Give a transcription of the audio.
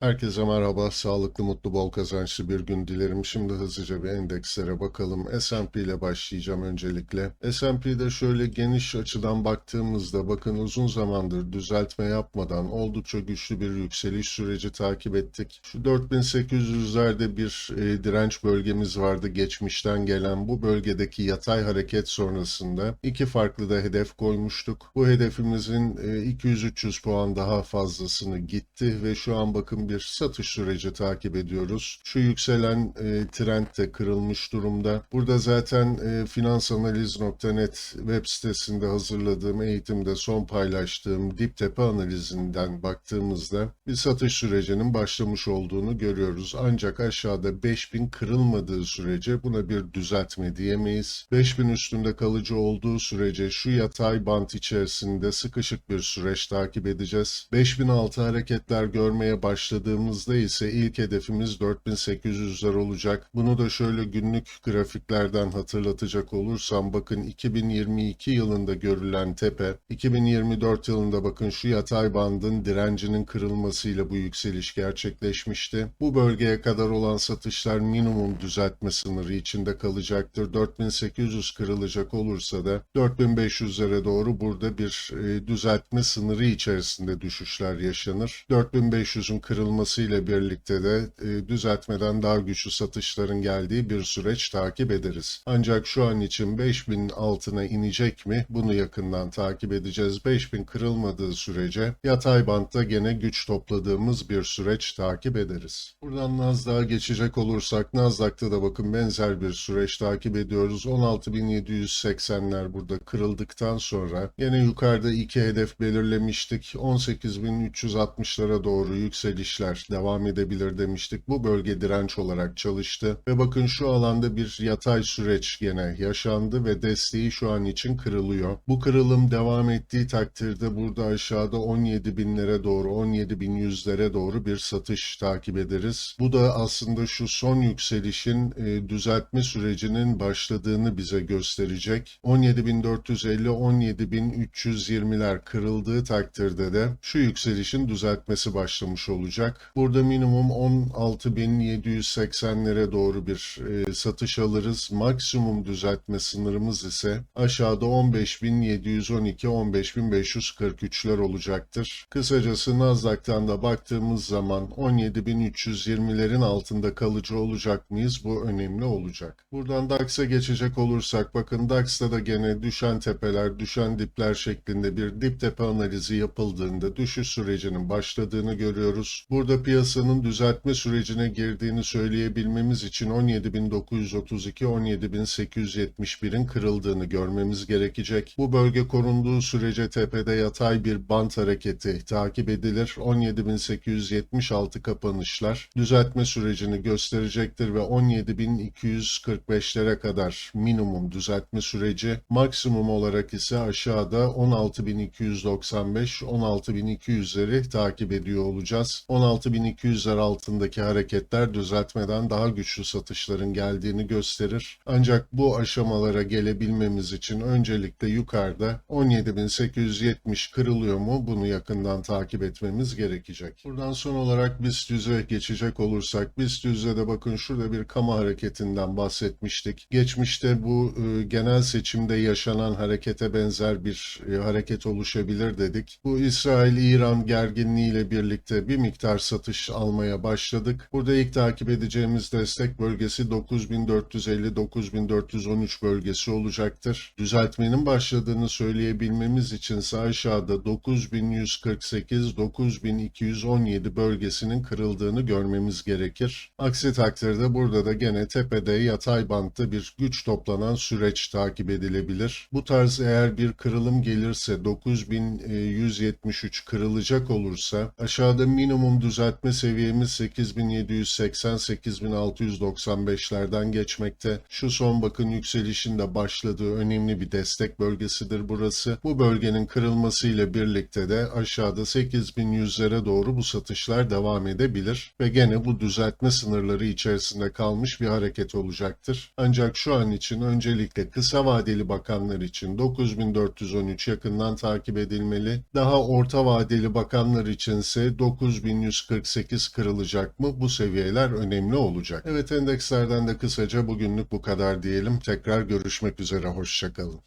Herkese merhaba, sağlıklı, mutlu, bol kazançlı bir gün dilerim. Şimdi hızlıca bir endekslere bakalım. S&P ile başlayacağım öncelikle. S&P'de şöyle geniş açıdan baktığımızda bakın uzun zamandır düzeltme yapmadan oldukça güçlü bir yükseliş süreci takip ettik. Şu 4800'lerde bir e, direnç bölgemiz vardı geçmişten gelen. Bu bölgedeki yatay hareket sonrasında iki farklı da hedef koymuştuk. Bu hedefimizin e, 200-300 puan daha fazlasını gitti ve şu an bakın bir satış süreci takip ediyoruz. Şu yükselen e, trend de kırılmış durumda. Burada zaten e, finansanaliz.net web sitesinde hazırladığım eğitimde son paylaştığım dip tepe analizinden baktığımızda bir satış sürecinin başlamış olduğunu görüyoruz. Ancak aşağıda 5000 kırılmadığı sürece buna bir düzeltme diyemeyiz. 5000 üstünde kalıcı olduğu sürece şu yatay bant içerisinde sıkışık bir süreç takip edeceğiz. 5006 hareketler görmeye başladığımızda ise ilk hedefimiz 4800'ler olacak. Bunu da şöyle günlük grafiklerden hatırlatacak olursam bakın 2022 yılında görülen tepe, 2024 yılında bakın şu yatay bandın direncinin kırılmasıyla bu yükseliş gerçekleşmişti. Bu bölgeye kadar olan satışlar minimum düzeltme sınırı içinde kalacaktır. 4800 kırılacak olursa da 4500'lere doğru burada bir e, düzeltme sınırı içerisinde düşüşler yaşanır. 4500'ün kırılmasıyla birlikte de e, düzeltmeden daha güçlü satışların geldiği bir süreç takip ederiz. Ancak şu an için 5000 altına inecek mi? Bunu yakından takip edeceğiz. 5000 kırılmadığı sürece yatay bantta gene güç topladığımız bir süreç takip ederiz. Buradan Nasdaq'a geçecek olursak Nasdaq'ta da bakın benzer bir süreç takip ediyoruz. 16.780'ler burada kırıldıktan sonra yine yukarıda iki hedef belirlemiştik. 18.360'lara doğru yükselişler devam edebilir demiştik. Bu bölge direnç olarak çalıştı ve bakın şu alanda bir yatay süreç gene yaşandı ve desteği şu an için kırılıyor. Bu kırılım devam ettiği takdirde burada aşağıda 17.000'lere doğru 17.100'lere doğru bir satış takip ederiz. Bu da aslında şu son yükselişin e, düzeltme sürecinin başladığını bize gösterecek. 17.450 17.320'ler kırıldığı takdirde de şu yükselişin düzeltmesi başlamış olacak. Burada minimum 16.780'lere doğru bir e, satış alırız. Maksimum düzeltme sınırımız ise aşağıda 15.712 15.543'ler olacaktır. Kısacası Nasdaq'tan da baktığımız zaman 17.320'lerin altında kalıcı olacak mıyız? Bu önemli olacak. Buradan DAX'a geçecek olursak bakın DAX'ta da gene düşen tepeler, düşen dipler şeklinde bir dip tepe analizi yapıldığında düşüş sürecinin başladığını görüyoruz. Burada piyasanın düzeltme sürecine girdiğini söyleyebilmemiz için 17.932 17.871'in kırıldığını görmemiz gerekecek. Bu bölge korunduğu sürece tepede yatay bir bant hareketi takip edilir. 17.876 kapanışlar düzeltme sürecini gösterecektir ve 17.245'lere kadar minimum düzeltme süreci maksimum olarak ise aşağıda 16.295 16.200'leri takip ediyor olacağız. 16.200'ler altındaki hareketler düzeltmeden daha güçlü satışların geldiğini gösterir. Ancak bu aşamalara gelebilmemiz için öncelikle yukarıda 17.870 kırılıyor mu bunu yakından takip etmemiz gerekecek. Buradan son olarak BIST 100'e geçecek olursak BIST 100'e de bakın şurada bir kama hareketinden bahsetmiştik. Geçmişte bu e, genel seçimde yaşanan harekete benzer bir e, hareket oluşabilir dedik. Bu İsrail-İran gerginliğiyle birlikte bir miktar satış almaya başladık. Burada ilk takip edeceğimiz destek bölgesi 9450-9413 bölgesi olacaktır. Düzeltmenin başladığını söyleyebilmemiz içinse aşağıda 9148-9217 bölgesinin kırıldığını görmemiz gerekir. Aksi takdirde burada da gene tepede yatay bantta bir güç toplanan süreç takip edilebilir. Bu tarz eğer bir kırılım gelirse 9173 kırılacak olursa aşağıda minimum düzeltme seviyemiz 8780-8695'lerden geçmekte. Şu son bakın yükselişin de başladığı önemli bir destek bölgesidir burası. Bu bölgenin kırılmasıyla birlikte de aşağıda 8100'lere doğru bu satışlar devam edebilir ve gene bu düzeltme sınırları içerisinde kalmış bir hareket olacaktır. Ancak şu an için öncelikle kısa vadeli bakanlar için 9413 yakından takip edilmeli. Daha orta vadeli bakanlar içinse 1148 kırılacak mı? Bu seviyeler önemli olacak. Evet endekslerden de kısaca bugünlük bu kadar diyelim. Tekrar görüşmek üzere. Hoşçakalın.